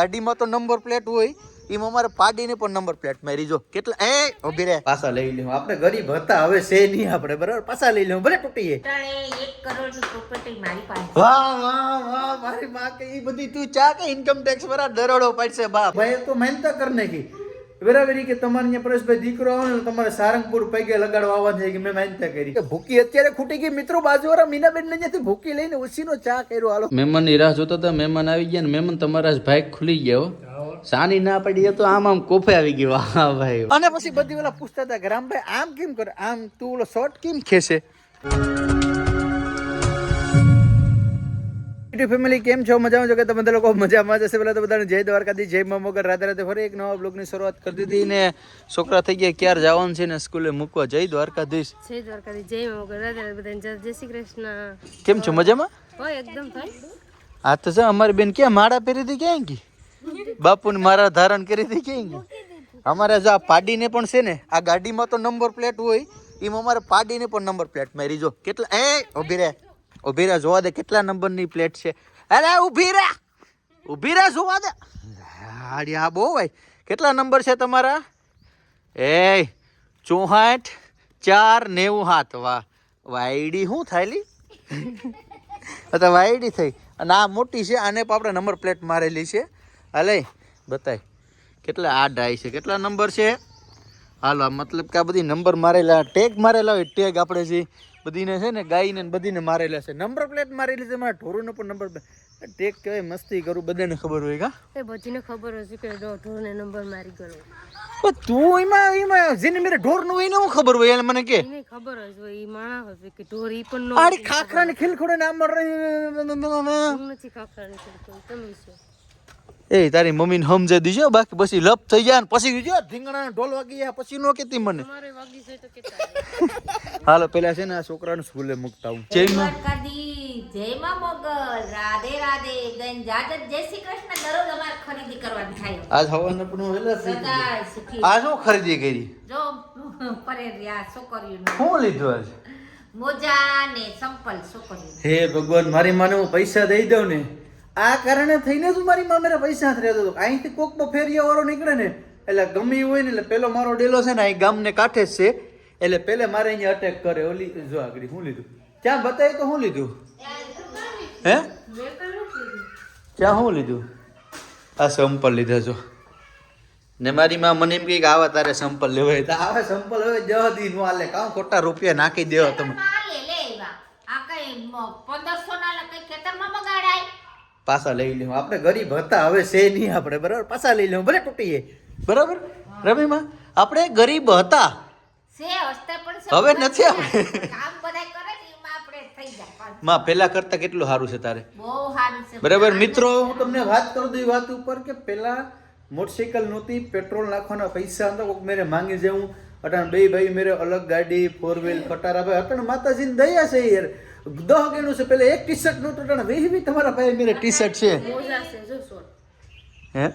ગાડીમાં તો number plate હોય એમાં અમારે પાડીને પણ નંબર પ્લેટ મારી. જો કેટલા? એ ઊભી રે પાછા લઈ લઉં આપણે ગરીબ હતા હવે છે નહીં આપણે બરાબર? પાછા લઈ લઉં ભલે તૂટીએ વાહ વાહ વાહ મારી માં કે એ બધી તું ચા કે ઇન્કમ ટેક્સ વાળા દરોડો પડશે બાપ? ભાઈ તો મહેનત કર નાખી. બરાબર કે તમારે અહીંયા પરેશભાઈ દીકરો આવે ને તમારે સારંગપુર પૈકે લગાડવા આવવા છે કે મેં માનતા કરી. ભૂકી અત્યારે ખૂટી ગઈ. મિત્રો બાજુવાળા મીનાબેન ને ત્યાંથી ભૂકી લઈને ઉસીનો ચા કર્યો. હાલો. મહેમાનની રાહ જોતા હતા મહેમાન આવી ગયા ને મહેમાન તમારા ભાઈ ખુલી ગયા. સાની ના પડી એ તો આમ આમ કોફે આવી ગયો. હા ભાઈ. અને પછી બધી પેલા પૂછતા હતા કે રામભાઈ આમ કેમ કરે? આમ તું ઓલો શોર્ટ કેમ ખેશે ફેમિલી કેમ છો? મજામાં છો કે તમે બધા લોકો? મજામાં જશે પેલા તો બધાને જય દ્વારકાથી જય મા મગર. રાધે રાધે ફરી એક નવા બ્લોગની શરૂઆત કરી દીધી ને છોકરા થઈ ગયા ક્યારે જવાનું છે ને સ્કૂલે મૂકવા? જય દ્વારકાધીશ. જય દ્વારકાધીશ જય મોગલ રાધે રાધે બધાને. જય શ્રી કૃષ્ણ. કેમ છો? મજામાં? હોય એકદમ થાય આ તો છે અમારી બેન ક્યાં માળા પહેરી હતી ક્યાં ગઈ? બાપુને મારા ધારણ કરી હતી ક્યાં ગઈ? અમારે જો આ પાડીને પણ છે ને આ ગાડીમાં તો નંબર પ્લેટ હોય એમાં અમારે પાડીને પણ નંબર પ્લેટ મારી જો. કેટલા એ ઊભી રે ઊભી રે જોવા દે, કેટલા નંબરની પ્લેટ છે? અરે ઊભી રહ્યા ઊભી રહ્યા જોવા દે. હાડી, આ બહુ ભાઈ કેટલા નંબર છે તમારા? એ ચોહાઠ, ચાર, નેવું, હાથ. વાહ. વાયડી શું થાયલી તો વાયડી થઈ. અને આ મોટી છે, આને પણ આપણે નંબર પ્લેટ મારેલી છે. હાલે બતાય. કેટલા, આ ડાય છે. કેટલા નંબર છે? હાલો મતલબ કે આ બધી નંબર મારેલા, ટેગ મારેલા હોય, ટેગ આપણે જે બધીને છે ને ગાયને ને બધીને મારેલા છે. નંબર પ્લેટ મારેલી છે મારા ઢોરોને પણ નંબર ટેગ કહેવાય મસ્તી કરું બધાને ખબર હોય કા? એ બધીને ખબર હશે કે ઢોરને નંબર મારી ગયો પણ તું એમાં એમાં જેને મેરે ઢોરનું હોય ને હું ખબર હોય એને મને કે. એને ખબર હશે હોય એ માણા હશે કે ઢોર ઈ પણ નો આડી ખાખરાની ખીલખોડે નામ હું નથી ખાખરાની ખબર તમે છો એ તારી મમ્મીને સમજાઈ દીજો બાકી પછી લપ થઈ જાય ને પછી જો ધીંગણા ઢોલ વાગી ગયા પછી નો કેતી મને. તમારે વાગી જાય તો કેતા હાલો પેલા છે ને આ છોકરાને સ્કૂલે મૂકતા હું જય માં જય માં મોગલ રાધે રાધે ગન જય શ્રી કૃષ્ણ દરરોજ અમારે ખરીદી કરવાની થાય. આજ હવાને પણ વેલા આ શું ખરીદી કરી? જો પરેરિયા છોકરીઓનું. શું લીધું આજ? મોજા ને સંપલ છોકરીઓ હે ભગવાન મારી માને હું પૈસા દઈ દઉં ને? આ કારણે થઈને જ મારી માં મેરા પૈસા હાથ રહેતો હતો. અહીંથી કોકનો ફેરિયા વાળો નીકળે ને, એટલે ગમે હોય ને, એટલે પેલો મારો ડેલો છે ને, અહીં ગામને કાંઠે છે. એટલે પેલે મારે અહીંયા અટેક કરે. ઓલી, જો આગળ શું લીધું? ક્યાં બતાવી તો શું લીધું? હે? ક્યાં શું લીધું? આ સંપલ લીધા છો ને મારી માં મને એમ કહે કે આવા તારે સંપલ લેવાય તો આવા સંપલ હવે દહ દી નું આલે. કાં ખોટા રૂપિયા નાખી દેવા તમે? પંદરસો ના કઈ ખેતરમાં બગાડાય? પાછા લઈ લેવું આપણે ગરીબ હતા હવે છે નહીં આપણે બરાબર? પાછા લઈ લેવું ભલે તૂટીએ. બરાબર? રમીમાં આપણે ગરીબ હતા. હવે નથી આપણે. માં પેલા કરતા કેટલું સારું છે તારે? બરાબર? મિત્રો હું તમને વાત કરું દઉં વાત ઉપર કે પેલા મોટરસાઇકલ નહોતી પેટ્રોલ નાખવાના પૈસા હતા કોઈક મેરે માંગી જવું અટાણ બે ભાઈ મેરે અલગ ગાડી ફોર વ્હીલ ખટારા ભાઈ અટાણ માતાજીની દયા છે યાર. દહ ગણું છે પેલા એક ટી શર્ટ નહોતું અટાણ વેહવી તમારા પાસે મેરે ટી શર્ટ છે હે?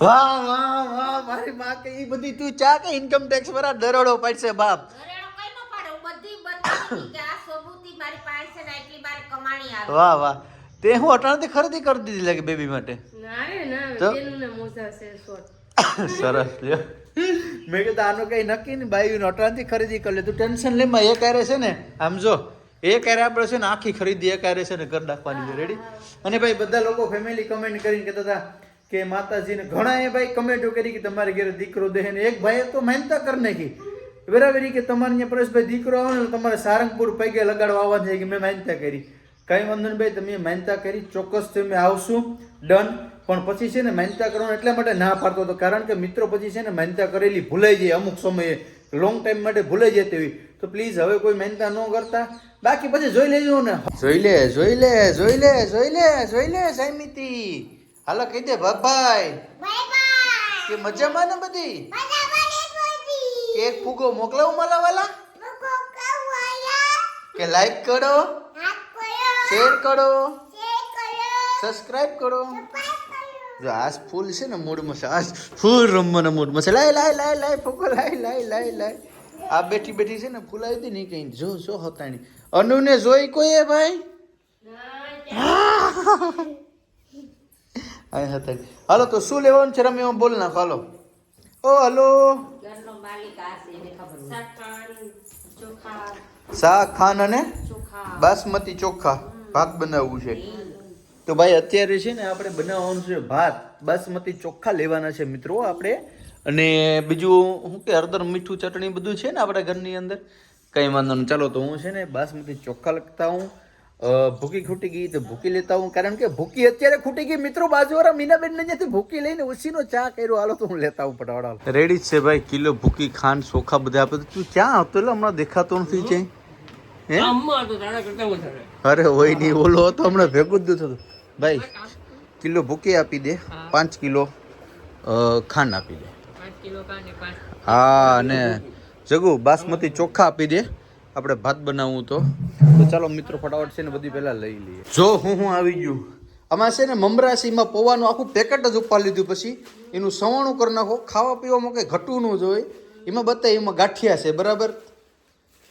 વાહ વાહ વાહ મારી માં કે ઈ બધી તું ચા કે ઇન્કમ ટેક્સ વાળા દરોડો પડશે બાપ? ન ને વાહ વાહ. તે હું અટાણથી ખરીદી કરી દીધી લાગે બેબી માટે. ના ના ને મોજા છે સરસ, લ્યો. મેં કીધું, આનું કઈ નક્કી નહીં બાઈ નોટરાથી ખરીદી કરી લે. તું ટેન્શન લે માં એ ક્યારે છે ને, આમ જો એ ક્યારે આપણે છે ને આખી ખરીદી એ ક્યારે છે ને ઘર નાખવાની છે. રેડી અને ભાઈ, બધા લોકો ફેમિલી કમેન્ટ કરીને કહેતા હતા કે માતાજીને ઘણા એ ભાઈ કમેન્ટો કરી કે તમારે ઘરે દીકરો દે ને. એક ભાઈએ તો માનતા કરી નાખી. બરાબર કે તમારે અહીંયા પરેશભાઈ દીકરો આવે ને તમારે સારંગપુર પૈકે લગાડવા આવવાનું છે કે મેં માનતા કરી. કઈ વાંધો નહીં ભાઈ, તમે માનતા કરી, ચોક્કસ તમે આવશું. ડન પણ પછી છે ને માન્યતા કરવાનું એટલા માટે ના પાડતો હતો. કારણ કે મિત્રો પછી છે ને માન્યતા કરેલી ભૂલાઈ જાય અમુક સમયે. લોંગ ટાઈમ માટે ભૂલાઈ જતી હોય. તો પ્લીઝ હવે કોઈ માન્યતા ન કરતા. બાકી પછી જોઈ લેજો ને. જોઈ લે જોઈ લે જોઈ લે જોઈ લે જોઈ લે સૈમિતિ હાલો કહી દે ભાઈ કે મજામાં ને બધી? કે એક ફૂગો મોકલાવું માલા વાલા? કે લાઈક કરો? શેર કરો. સબસ્ક્રાઇબ કરો? જો આજ ફૂલ છે ને મૂડમાં છે. આજ ફૂલ રમવાના મૂડમાં છે. લાય લાય લાય લાય ફોકો લાય લાય લાય લાય. આ બેઠી બેઠી છે ને ફૂલ આવી હતી ને કઈ જો જો હતાણી. અનુને જોઈ કોઈ ભાઈ? અહીંયા હતા હાલો તો શું લેવાનું છે રમે બોલ નાખો હાલો. ઓ હલો. ઘરનો માલિક આ છે એને ખબર છે. શાક ખાન અને બાસમતી ચોખા. ભાત બનાવવું છે. તો ભાઈ અત્યારે છે ને આપણે બનાવવાનું છે ભાત. બાસમતી ચોખ્ખા લેવાના છે મિત્રો આપણે. અને બીજું શું કે હળદર મીઠું ચટણી બધું છે ને આપણા ઘરની અંદર? કંઈ વાંધો નહીં. ચાલો તો હું છે ને બાસમતી ચોખ્ખા લખતા હું ભૂકી ખૂટી ગઈ તો ભૂકી લેતા હું કારણ કે ભૂકી અત્યારે ખૂટી ગઈ. મિત્રો બાજુવાળા મીનાબેન ને ત્યાંથી ભૂકી લઈને ઉસીનો ચા કર્યો હાલો તો હું લેતા હું પટાવાડા રેડી છે ભાઈ કિલો ભૂકી ખાંડ ચોખા બધા આપે. તું ક્યાં આવતો એટલે હમણાં દેખાતો નથી છે હે? અરે હોય નહીં. ઓલો હતો હમણાં ભેગું જ થતું. ભાઈ કિલો ભૂકી આપી દે. પાંચ કિલો ખાંડ આપી દે. હા અને જગુ બાસમતી ચોખા આપી દે. આપણે ભાત બનાવવું તો. તો ચાલો મિત્રો ફટાફટ છે ને બધી પહેલા લઈ લઈએ. જો હું હું આવી ગયું. આમાં છે ને મમરાસીમાં પૌવાનું આખું પેકેટ જ ઉપાડી લીધું પછી એનું સવાણું કરી નાખો. ખાવા પીવામાં કંઈ ઘટવું ન જોઈએ એમાં બતાય એમાં ગાંઠિયા છે બરાબર?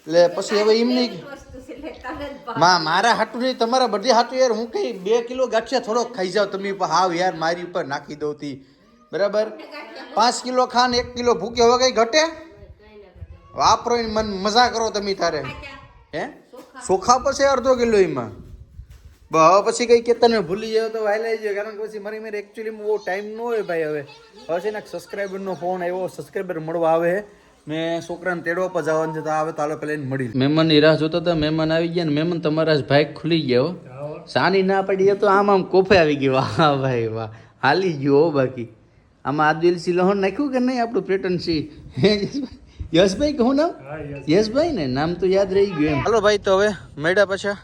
એટલે પછી હવે એમ માં મારા હાટું નહીં તમારા બધી હાટું યાર. હું કઈ બે કિલો ગાંઠિયા થોડોક ખાઈ જાવ તમે હાવ યાર મારી ઉપર નાખી દઉં તી. બરાબર? પાંચ કિલો ખાન એક કિલો ભૂકે હવે કઈ ઘટે? વાપરો મન મજા કરો તમે તારે. હે? ચોખા પછી અડધો કિલો એમાં. હવે પછી કઈ કે તને ભૂલી જાવ તો વાયલાઈ જાય કારણ કે પછી મારી મારે એકચ્યુઅલી બહુ ટાઈમ ન હોય ભાઈ હવે. હવે છે ને સબસ્ક્રાઈબરનો ફોન આવ્યો સબસ્ક્રાઈબર મળવા આવે. મેં છોકરાને તેડવા પર જવાનું છે તો આવે તો હાલો પેલા મળી. મહેમાનની રાહ જોતા હતા મહેમાન આવી ગયા ને મહેમાન તમારા જ ભાઈ ખુલી ગયો સાની ના પડી એ તો આમ આમ કોફે આવી ગયો વાહ ભાઈ વાહ. હાલી ગયો હો બાકી. આમાં આદિલસી લહણ નાખ્યું કે નહીં આપણું પેટર્ન સી યશભાઈ? કહું નામ? યશભાઈ. ને? નામ તો યાદ રહી ગયું એમ. હાલો ભાઈ તો હવે મેળા પાછા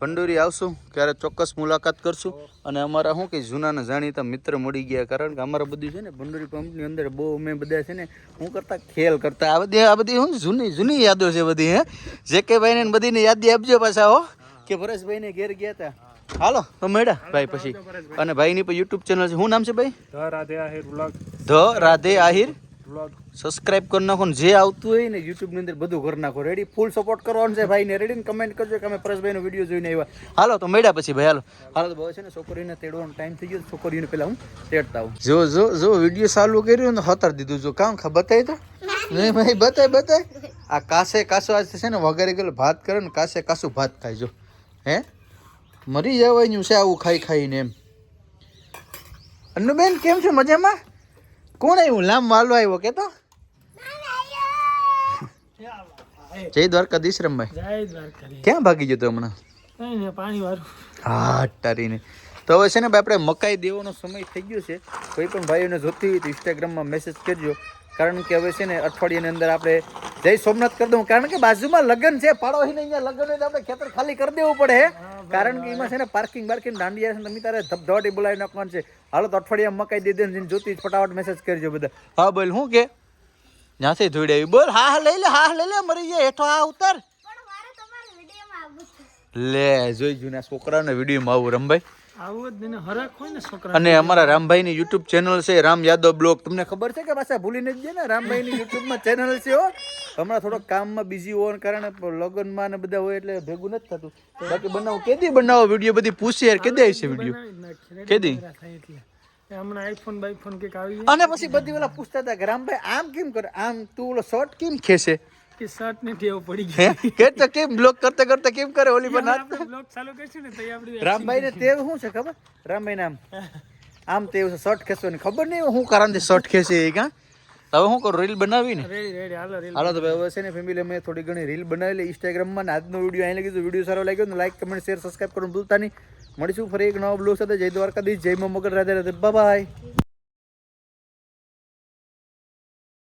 ભંડોરી આવશું ત્યારે ચોક્કસ મુલાકાત કરશું. અને અમારા શું કે જૂનાના જાણીતા મિત્ર મળી ગયા. કારણ કે અમારા બધું છે ને ભંડોરી પંપની અંદર બહુ અમે બધા છે ને હું કરતા ખેલ કરતા. આ બધી આ બધી શું જૂની જૂની યાદો છે બધી હે? જે કે ભાઈને બધીને યાદી આપજો પાછા હો. કે પરેશભાઈને ઘેર ગયા હતા હાલો તો મેડા ભાઈ પછી. અને ભાઈની પણ યુટ્યુબ ચેનલ છે. શું નામ છે ભાઈ? ધ રાધે આહિર. સબસ્ક્રાઇબ કરી નાખો ને જે આવતું હોય ને યુટ્યુબની અંદર બધું કરી નાખો. રેડી ફૂલ સપોર્ટ કરવાનું છે ભાઈને. રેડી ને કમેન્ટ કરજો કે અમે પરેશભાઈનો વીડિયો જોઈને આવ્યા. હાલો તો મળ્યા પછી ભાઈ હાલો. હાલો તો બહુ છે ને છોકરીને તેડવાનો ટાઈમ થઈ ગયો છોકરીને પેલા હું તેડતા હું જો જો જો વીડિયો ચાલુ કર્યો ને હતર દીધું. જો કામ ખબર બતાય તો? નહીં ભાઈ બતાય બતાય. આ કાસે કાસો આજ છે ને વગેરે ગયેલો ભાત કરે ને કાસે કાસું ભાત ખાય. જો હે? મરી જવાયું છે આવું ખાઈ ખાઈને એમ. અન્નુબેન કેમ છે? મજામાં? કોણ આવ્યું લાંબ વાલો આવ્યો કે તો જય દ્વારકાધીશ. રમભાઈ ક્યાં ભાગી ગયો તો હમણાં? પાણી વાળું હા તારીને તો હવે છે ને ભાઈ આપણે મકાઈ દેવાનો સમય થઈ ગયો છે. કોઈ પણ ભાઈઓને જોતી હોય તો ઇન્સ્ટાગ્રામમાં મેસેજ કરજો. કારણ કે હવે છે ને અઠવાડિયાની અંદર આપણે જય સોમનાથ કરી દઉં. કારણ કે બાજુમાં લગ્ન છે પાડોશીને અહીંયા લગ્ન હોય તો આપણે ખેતર ખાલી કરી દેવું પડે હે? કારણ કે એમાં છે ને પાર્કિંગ બાર્કિંગ દાંડિયા છે તમે તારે ધબધવાટી બોલાવી નાખવાનું છે. હાલો તો અઠવાડિયા મકાઈ દે દે ને જોતી ફટાફટ મેસેજ કરજો બધા. હા બોલ શું કે? જ્યાંથી ધોઈ આવી. બોલ હા હા લઈ લે હા હા લઈ લે મરી જાય હેઠો હા ઉતર. લે જોઈ જૂના છોકરાને વિડીયોમાં આવું રમભાઈ. ને ને અને અમારા રામભાઈની યુટ્યુબ ચેનલ છે રામ યાદવ બ્લોગ. તમને ખબર છે કે પાછા ભૂલી નથી જાય ને? રામભાઈની યુટ્યુબમાં ચેનલ છે હો. હમણાં થોડોક કામમાં બિઝી હોવાને કારણે લગ્નમાં ને બધા હોય એટલે ભેગું નથી થતું. બાકી બનાવો કેદી બનાવો વીડિયો બધી? પૂછી યાર કેદી આવી છે વીડિયો કેદી? અને પછી બધી પેલા પૂછતા હતા કે રામભાઈ આમ કેમ કરે? આમ તું ઓલો શોર્ટ કેમ ખેંચે? કે શર્ટ ને ટેવ પડી ગઈ. કે તો કેમ બ્લોક કરતા કરતા કેમ કરે ઓલી પર આપણે બ્લોગ ચાલુ કરશું ને તો આપણી રામભાઈ ને ટેવ શું છે ખબર? રામભાઈ નામ આમ તેવ છે શર્ટ ને ખબર નહીં હું કારણથી શર્ટ ખેંચે એ કાં હવે શું કરું રીલ બનાવી ને? રેડી રેડી હાલો તો ભાઈ હવે છે ને ફેમિલી મેં થોડી ઘણી રીલ બનાવેલી ઇન્સ્ટાગ્રામમાં ને આજનો વીડિયો અહીં લગી વીડિયો સારો લાગ્યો તો લાઈક કમેન્ટ શેર સબસ્ક્રાઈબ કરવાનું ભૂલતા નહીં. મળીશું ફરી એક નવા બ્લોગ સાથે. જય દ્વારકાધીશ જય મા મગર રાધે રાધે. બાય